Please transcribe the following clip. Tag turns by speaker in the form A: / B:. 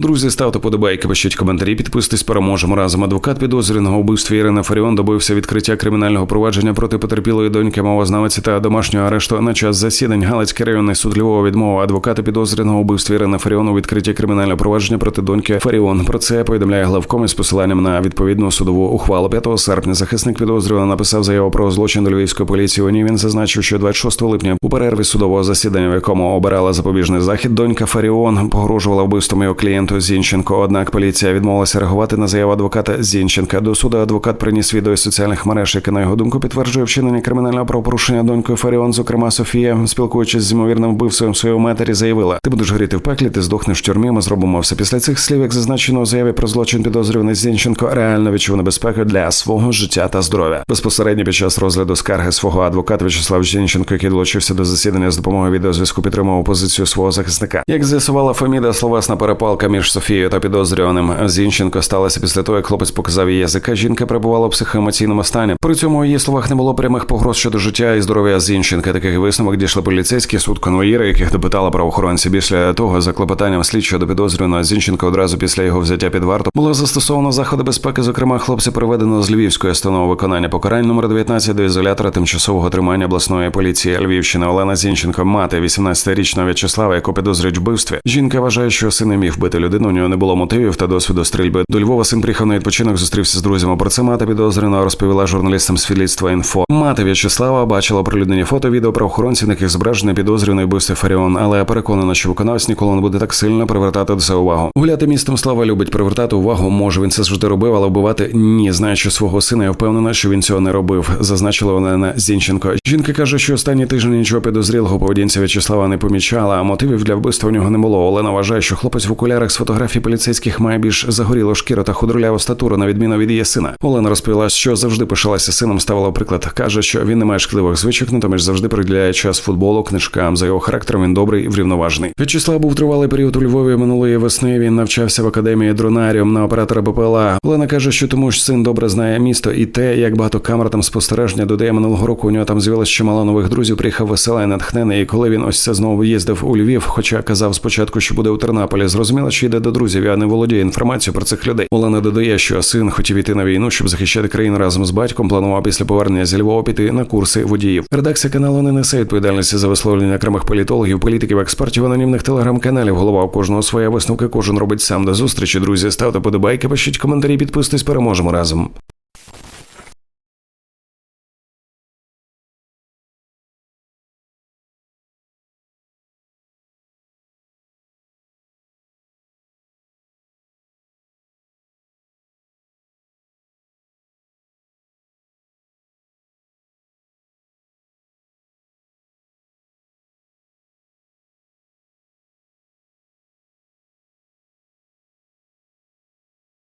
A: Друзі, ставте подобайки, пишіть коментарі, підписуйтесь, переможемо разом. Адвокат підозрюваного вбивстві Ірина Фаріон добився відкриття кримінального провадження проти потерпілої доньки мовознавиці та домашнього арешту на час засідань. Галицький районний суд Львова відмовив адвоката підозрюваного вбивстві Ірини Фаріон у відкритті кримінального провадження проти доньки Фаріон. Про це повідомляє главком із посиланням на відповідну судову ухвалу. 5 серпня захисник підозрюваного написав заяву про злочин до львівської поліції. У ній він зазначив, що 26 липня у перерві судового засідання, в якому обирала запобіжний захід, донька Фаріон погрожувала вбивством його клієнту Зінченко. Однак поліція відмовилася реагувати на заяву адвоката Зінченка. До суду адвокат приніс відео із соціальних мереж, яке на його думку підтверджує вчинення кримінального правопорушення донькою Фаріон. Зокрема, Софія, спілкуючись з ймовірним вбивцем своєї матері, заявила: Ти будеш горіти в пеклі, ти здохнеш в тюрмі. Ми зробимо все. Після цих слів, як зазначено у заяві про злочин підозрюваний Зінченко, реально відчув небезпеку для свого життя та здоров'я. Безпосередньо під час розгляду скарги свого адвоката В'ячеслав Зінченко, який долучився до засідання з допомогою відеозв'язку, підтримував позицію свого захисника. Як з'ясувала Феміда, словесна перепалка між Софією та підозрюваним Зінченко сталася після того, як хлопець показав її язика. Жінка перебувала в психоемоційному стані. При цьому у її словах не було прямих погроз щодо життя і здоров'я Зінченка. Таких висновок дійшли поліцейські суд конвоїри, яких допитала правоохоронці. Після того, за клопотанням слідчого до підозрюваного Зінченка одразу після його взяття під варту було застосовано заходи безпеки. Зокрема, хлопця приведено з Львівської установи виконання покарань номер 19 до ізолятора тимчасового тримання обласної поліції Львівщини. Олена Зінченко, мати 18-річного В'ячеслава, яку підозрюють вбивстві. Жінка вважає, що син не міг вбити людину. У нього не було мотивів та досвіду стрільби. До Львова син приїхав на відпочинок, зустрівся з друзями. Про це мати підозрюваного розповіла журналістам з слідства інфо. Мати В'ячеслава бачила оприлюднені фото відео правоохоронців, на яких зображений підозрюваний вбивстві Фаріон, але переконана, що виконавець ніколи не буде так сильно привертати до себе увагу. Гуляти містом слава любить привертати увагу. Може він це завжди робив, але вбивати ні. Знаючи свого сина, я впевнена, що він цього не робив. Зазначила Олена Зінченко. Жінка каже, що останні тижні нічого підозрілого поведінця В'ячеслава не помічала, а мотивів для вбивства у нього не було. Олена вважає, що хлопець в окулярах з фотографій поліцейських має більш загорілу шкіру та худруляву статуру, на відміну від її сина. Олена розповіла, що завжди пишалася сином, ставила приклад. каже, що він не має шкідливих звичок, натомість завжди приділяє час футболу, книжкам. За його характером він добрий і врівноважений. В'ячеслав був тривалий період у Львові минулої весни. Він навчався в академії дронаріум на оператора БПЛА. Олена каже, що тому ж син добре знає місто і те, як багато камер там спостереження додає минулого року. У нього там з'явилось чимало нових друзів. Приїхав веселий натхнений. І коли він ось це знову їздив у Львів, хоча казав спочатку, що буде у Тернополі, зрозуміло, що йде до друзів. Я не володію інформацією про цих людей. Олена додає, що син хотів іти на війну, щоб захищати країну разом з батьком. Планував після повернення зі Львова піти на курси водіїв. Редакція каналу не несе відповідальності за висловлення окремих політологів, політиків, експертів, анонімних телеграм-каналів. Голова у кожного своя висновка. Кожен робить сам до зустрічі. Друзі, ставте подобайки, пишіть коментарі, підписуйтесь, переможемо разом.